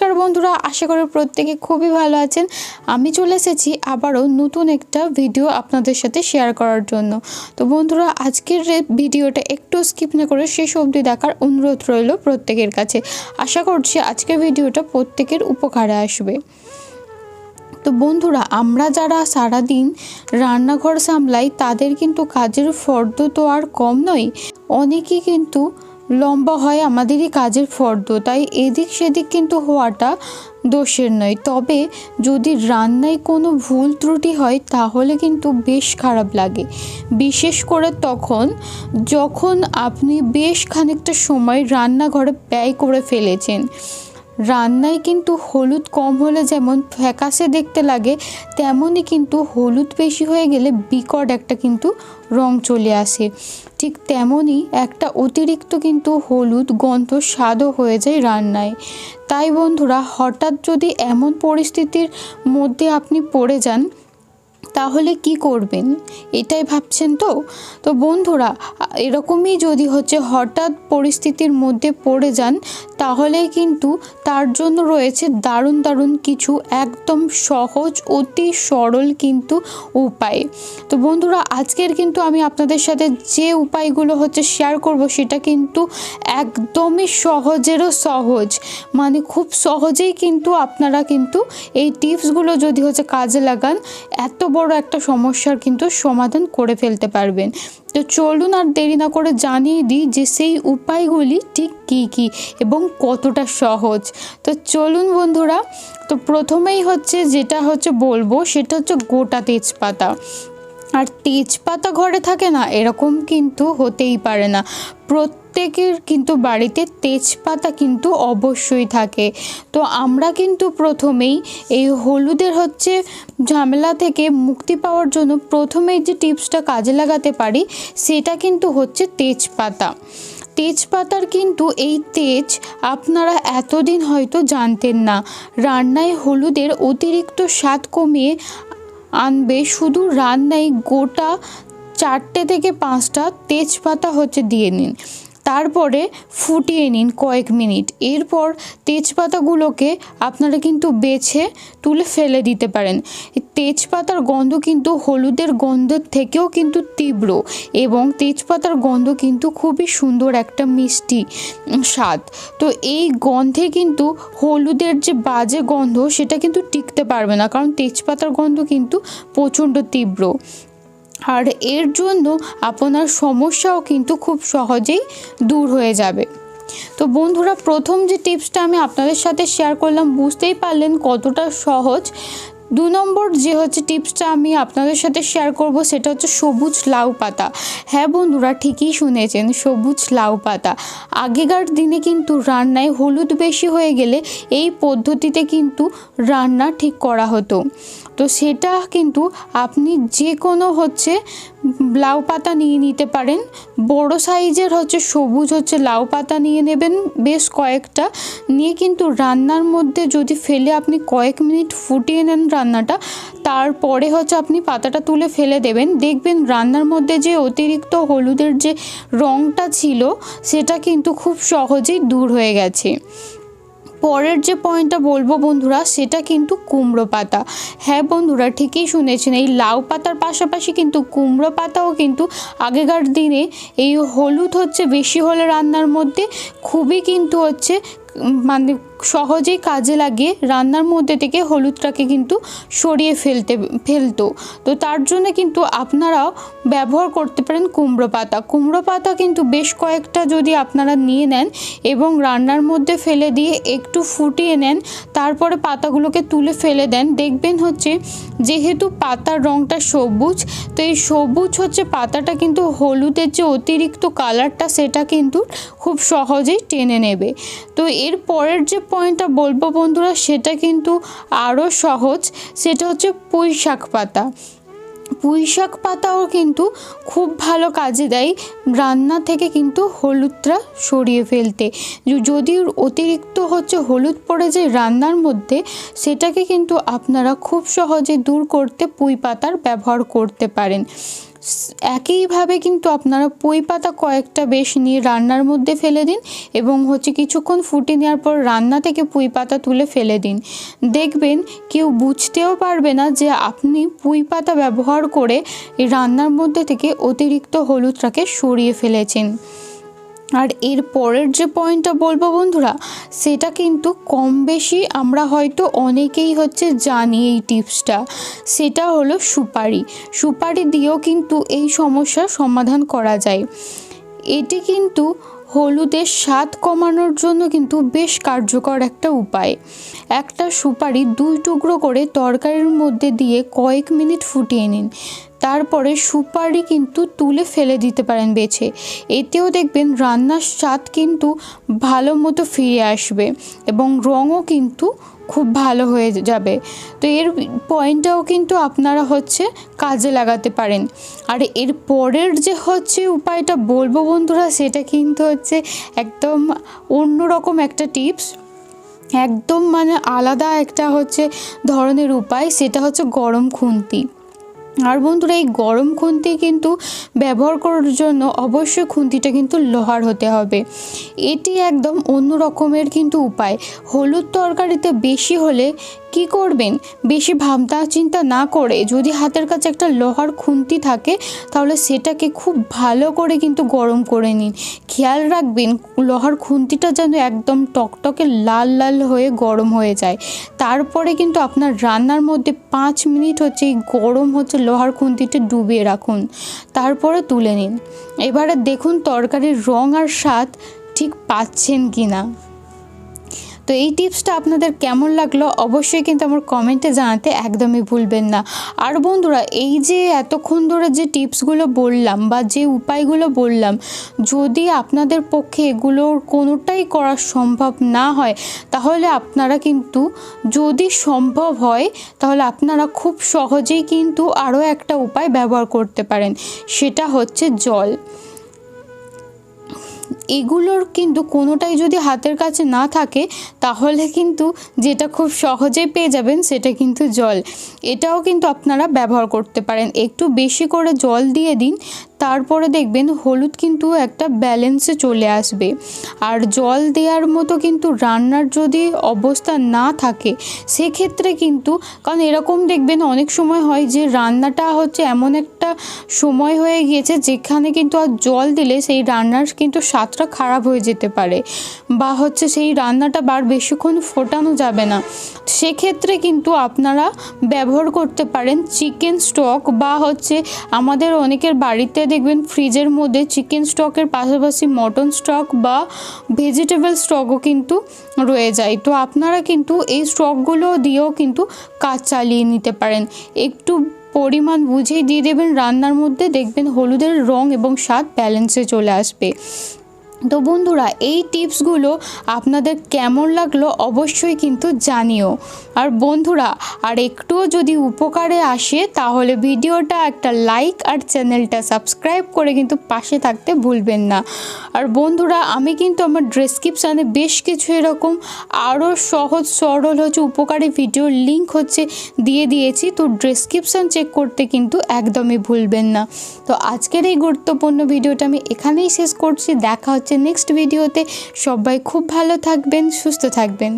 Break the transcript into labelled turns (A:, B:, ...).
A: নমস্কার বন্ধুরা, আশা করি প্রত্যেকে খুবই ভালো আছেন। আমি চলে এসেছি আবারও নতুন একটা ভিডিও আপনাদের সাথে শেয়ার করার জন্য। তো বন্ধুরা, আজকের ভিডিওটা একটু স্কিপ না করে শেষ অবধি দেখার অনুরোধ রইল প্রত্যেকের কাছে। আশা করছি আজকের ভিডিওটা প্রত্যেকের উপকারে আসবে। তো বন্ধুরা, আমরা যারা সারাদিন রান্নাঘর সামলাই, তাদের কিন্তু কাজের ফর্দ তো আর কম নয়। অনেকেই কিন্তু লম্বা হয় আমাদেরই কাজের ফর্দ, তাই এদিক সেদিক কিন্তু হওয়াটা দোষের নয়। তবে যদি রান্নায় কোনো ভুল ত্রুটি হয়, তাহলে কিন্তু বেশ খারাপ লাগে। বিশেষ করে তখন, যখন আপনি বেশ খানিকটা সময় রান্নাঘরে ব্যয় করে ফেলেছেন। রান্নায় কিন্তু হলুদ কম হলে যেমন ফ্যাকাশে দেখতে লাগে, তেমনই কিন্তু হলুদ বেশি হয়ে গেলে বিকট একটা কিন্তু রং চলে আসে। ঠিক তেমনই একটা অতিরিক্ত কিন্তু হলুদ গন্ধ স্বাদও হয়ে যায় রান্নায়। তাই বন্ধুরা, হঠাৎ যদি এমন পরিস্থিতির মধ্যে আপনি পড়ে যান তাহলে কি করবেন? এটাই ভাবছেন তো? তো বন্ধুরা, এরকমই যদি হচ্ছে হঠাৎ পরিস্থিতির মধ্যে পড়ে যান, তাহলে কিন্তু তার জন্য রয়েছে দারুণ দারুণ কিছু একদম সহজ, অতি সরল কিন্তু উপায়। তো বন্ধুরা, আজকের কিন্তু আমি আপনাদের সাথে যে উপায়গুলো হচ্ছে শেয়ার করব, সেটা কিন্তু একদমই সহজেরও সহজ। মানে খুব সহজেই কিন্তু আপনারা কিন্তু এই টিপসগুলো যদি হচ্ছে কাজে লাগান, এত বড় একটা সমস্যার কিন্তু সমাধান করে ফেলতে পারবেন। তো চলুন আর দেরি না করে জানিয়ে দিই যে সেই উপায়গুলি ঠিক কী কী এবং কতটা সহজ। তো চলুন বন্ধুরা, তো প্রথমেই হচ্ছে যেটা হচ্ছে বলব, সেটা হচ্ছে গোটা তেজপাতা। আর তেজপাতা ঘরে থাকে না, এরকম কিন্তু হতেই পারে না। প্রত্যেকের কিন্তু বাড়িতে তেজপাতা কিন্তু অবশ্যই থাকে। তো আমরা কিন্তু প্রথমেই এই হলুদের হচ্ছে ঝামেলা থেকে মুক্তি পাওয়ার জন্য প্রথমেই যে টিপসটা কাজে লাগাতে পারি, সেটা কিন্তু হচ্ছে তেজপাতা। তেজপাতার কিন্তু এই তেজ আপনারা এতদিন হয়তো জানতেন না। রান্নায় হলুদের অতিরিক্ত স্বাদ কমিয়ে আনবে শুধু রান্নায় গোটা চারটে থেকে পাঁচটা তেজপাতা হচ্ছে দিয়ে নিন। তারপরে ফুটিয়ে নিন কয়েক মিনিট। এরপর তেজপাতাগুলোকে আপনারা কিন্তু বেছে তুলে ফেলে দিতে পারেন। তেজপাতার গন্ধ কিন্তু হলুদের গন্ধের থেকেও কিন্তু তীব্র এবং তেজপাতার গন্ধ কিন্তু খুবই সুন্দর একটা মিষ্টি স্বাদ। তো এই গন্ধে কিন্তু হলুদের যে বাজে গন্ধ সেটা কিন্তু টিকতে পারবে না, কারণ তেজপাতার গন্ধ কিন্তু প্রচণ্ড তীব্র। আর এর জন্য আপনার সমস্যাও কিন্তু খুব সহজেই দূর হয়ে যাবে। তো বন্ধুরা, প্রথম যে টিপসটা আমি আপনাদের সাথে শেয়ার করলাম, বুঝতেই পারলেন কতটা সহজ দু নম্বর যে হচ্ছে টিপসটা আমি আপনাদের সাথে শেয়ার করব, সেটা হচ্ছে সবুজ লাউ পাতা। হ্যাঁ বন্ধুরা, ঠিকই শুনেছেন, সবুজ লাউ পাতা। আগেকার দিনে কিন্তু রান্নায় হলুদ বেশি হয়ে গেলে এই পদ্ধতিতে কিন্তু রান্না ঠিক করা হতো। তো সেটা কিন্তু আপনি যে কোনো হচ্ছে লাউ পাতা নিয়ে নিতে পারেন। বড় সাইজের হচ্ছে সবুজ হচ্ছে লাউ পাতা নিয়ে নেবেন বেশ কয়েকটা। নিয়ে কিন্তু রান্নার মধ্যে যদি ফেলে আপনি কয়েক মিনিট ফুটিয়ে নেন রান্নাটা, তারপরে হচ্ছে আপনি পাতাটা তুলে ফেলে দেবেন। দেখবেন রান্নার মধ্যে যে অতিরিক্ত হলুদের যে রঙটা ছিল, সেটা কিন্তু খুব সহজেই দূর হয়ে গেছে। পরের যে পয়েন্টটা বলব বন্ধুরা, সেটা কিন্তু কুমড়ো পাতা। হ্যাঁ বন্ধুরা, ঠিকই শুনেছেন, এই লাউ পাতার পাশাপাশি কিন্তু কুমড়ো পাতাও কিন্তু আগেকার দিনে এই হলুদ হচ্ছে বেশি হলে রান্নার মধ্যে, খুবই কিন্তু হচ্ছে মানে সহজেই কাজে লাগিয়ে রান্নার মধ্যে থেকে হলুদটাকে কিন্তু সরিয়ে ফেলতে, ফেলতো। তো তার জন্য কিন্তু আপনারাও ব্যবহার করতে পারেন কুমড়ো পাতা। কুমড়ো পাতা কিন্তু বেশ কয়েকটা যদি আপনারা নিয়ে নেন এবং রান্নার মধ্যে ফেলে দিয়ে একটু ফুটিয়ে নেন, তারপরে পাতাগুলোকে তুলে ফেলে দেন, দেখবেন হচ্ছে যেহেতু পাতার রঙটা সবুজ, তো এই সবুজ হচ্ছে পাতাটা কিন্তু হলুদের যে অতিরিক্ত কালারটা সেটা কিন্তু খুব সহজেই টেনে নেবে। তো এর পরের যে পয়েন্টটা বলব বন্ধুরা, সেটা কিন্তু আরও সহজ। সেটা হচ্ছে পুঁই শাক পাতা। পুঁই শাক পাতাও কিন্তু খুব ভালো কাজে দেয় রান্না থেকে কিন্তু হলুদটা সরিয়ে ফেলতে। যদি অতিরিক্ত হচ্ছে হলুদ পড়ে যায় রান্নার মধ্যে, সেটাকে কিন্তু আপনারা খুব সহজে দূর করতে পুঁই পাতার ব্যবহার করতে পারেন। একইভাবে কিন্তু আপনারা পুঁই পাতা কয়েকটা বেশ নিয়ে রান্নার মধ্যে ফেলে দিন এবং হচ্ছে কিছুক্ষণ ফুটে নেওয়ার পর রান্না থেকে পুঁই পাতা তুলে ফেলে দিন। দেখবেন কেউ বুঝতেও পারবে না যে আপনি পুঁই পাতা ব্যবহার করে রান্নার মধ্যে থেকে অতিরিক্ত হলুদটাকে সরিয়ে ফেলেছেন। আর এর পরের যে পয়েন্টটা বলব বন্ধুরা, সেটা কিন্তু কম বেশি আমরা হয়তো অনেকেই হচ্ছে জানি এই টিপসটা সেটা হলো সুপারি। সুপারি দিয়েও কিন্তু এই সমস্যার সমাধান করা যায়। এটি কিন্তু হলুদের স্বাদ কমানোর জন্য কিন্তু বেশ কার্যকর একটা উপায়। একটা সুপারি দুই টুকরো করে তরকারির মধ্যে দিয়ে কয়েক মিনিট ফুটিয়ে নিন। তারপরে সুপারি কিন্তু তুলে ফেলে দিতে পারেন বেছে। এতেও দেখবেন রান্নার স্বাদ কিন্তু ভালো মতো ফিরে আসবে এবং রঙও কিন্তু খুব ভালো হয়ে যাবে। তো এর পয়েন্টটাও কিন্তু আপনারা হচ্ছে কাজে লাগাতে পারেন। আর এর পরের যে হচ্ছে উপায়টা বলব বন্ধুরা, সেটা কিন্তু হচ্ছে একদম অন্যরকম একটা টিপস। একদম মানে আলাদা একটা হচ্ছে ধরনের উপায়, সেটা হচ্ছে গরম খুন্তি। আর বন্ধুরা, এই গরম খুন্তি কিন্তু ব্যবহার করার জন্য অবশ্যই খুন্তিটা কিন্তু লোহার হতে হবে। এটি একদম অন্য রকমের কিন্তু উপায়। হলুদ তরকারিতে বেশি হলে কি করবেন? বেশি ভাবনা চিন্তা না করে যদি হাতের কাছে একটা লোহার খুন্তি থাকে, তাহলে সেটাকে খুব ভালো করে কিন্তু গরম করে নিন। খেয়াল রাখবেন, লোহার খুন্তিটা যেন একদম টকটকে লাল লাল হয়ে গরম হয়ে যায়। তারপরে কিন্তু আপনার রান্নার মধ্যে পাঁচ মিনিট হচ্ছে এই গরম হচ্ছে লোহার খুন্তিটা ডুবিয়ে রাখুন। তারপরে তুলে নিন। এবারে দেখুন তরকারির রং আর স্বাদ ঠিক পাচ্ছেন কি না তো এই টিপসটা আপনাদের কেমন লাগল অবশ্যই কিন্তু আমার কমেন্টে জানাতে একদমই ভুলবেন না। আর বন্ধুরা, এই যে এতক্ষণ ধরে যে টিপসগুলো বললাম বা যে উপায়গুলো বললাম, যদি আপনাদের পক্ষে এগুলোর কোনোটাই করা সম্ভব না হয়, তাহলে আপনারা কিন্তু যদি সম্ভব হয়, তাহলে আপনারা খুব সহজেই কিন্তু আরও একটা উপায় ব্যবহার করতে পারেন। সেটা হচ্ছে জল। এগুলোর কিন্তু কোনোটাই যদি হাতের কাছে না থাকে, তাহলে কিন্তু যেটা খুব সহজেই পেয়ে যাবেন সেটা কিন্তু জল। এটাও কিন্তু আপনারা ব্যবহার করতে পারেন। একটু বেশি করে জল দিয়ে দিন, তারপরে দেখবেন হলুদ কিন্তু একটা ব্যালেন্সে চলে আসবে। আর জল দেওয়ার মতো কিন্তু রান্নার যদি অবস্থা না থাকে, সেক্ষেত্রে কিন্তু, কারণ এরকম দেখবেন অনেক সময় হয় যে রান্নাটা হচ্ছে এমন একটা সময় হয়ে গিয়েছে, যেখানে কিন্তু আর জল দিলে সেই রান্নার কিন্তু স্বাদটা খারাপ হয়ে যেতে পারে। বা হচ্ছে সেই রান্নাটা বার বেশিক্ষণ ফোটানো যাবে না। সেক্ষেত্রে কিন্তু আপনারা ব্যবহার করতে পারেন চিকেন স্টক বা হচ্ছে আমাদের অনেকের বাড়িতে দেখবেন ফ্রিজের মধ্যে চিকেন স্টকের পাশাপাশি মটন স্টক বা ভেজিটেবল স্টকও কিন্তু রয়ে যায়। তো আপনারা কিন্তু এই স্টকগুলো দিয়েও কিন্তু কাজ চালিয়ে নিতে পারেন। একটু পরিমাণ বুঝেই দিয়ে দেবেন, রান্নার মধ্যে দেখবেন হলুদের রং এবং স্বাদ ব্যালেন্সে চলে আসবে। তো বন্ধুরা, এই টিপসগুলো আপনাদের কেমন লাগল অবশ্যই কিন্তু জানিও। আর বন্ধুরা, আর একটুও যদি উপকারে আসে, তাহলে ভিডিওটা একটা লাইক আর চ্যানেলটা সাবস্ক্রাইব করে কিন্তু পাশে থাকতে ভুলবেন না। আর বন্ধুরা, আমি কিন্তু আমার ডেসক্রিপশানে বেশ কিছু এরকম আরও সহজ সরল হচ্ছে উপকারী ভিডিওর লিঙ্ক হচ্ছে দিয়ে দিয়েছি, তো ডেসক্রিপশান চেক করতে কিন্তু একদমই ভুলবেন না। তো আজকের এই গুরুত্বপূর্ণ ভিডিওটা আমি এখানেই শেষ করছি, দেখা হচ্ছে নেক্সট ভিডিওতে সবাই খুব ভালো থাকবেন সুস্থ থাকবেন।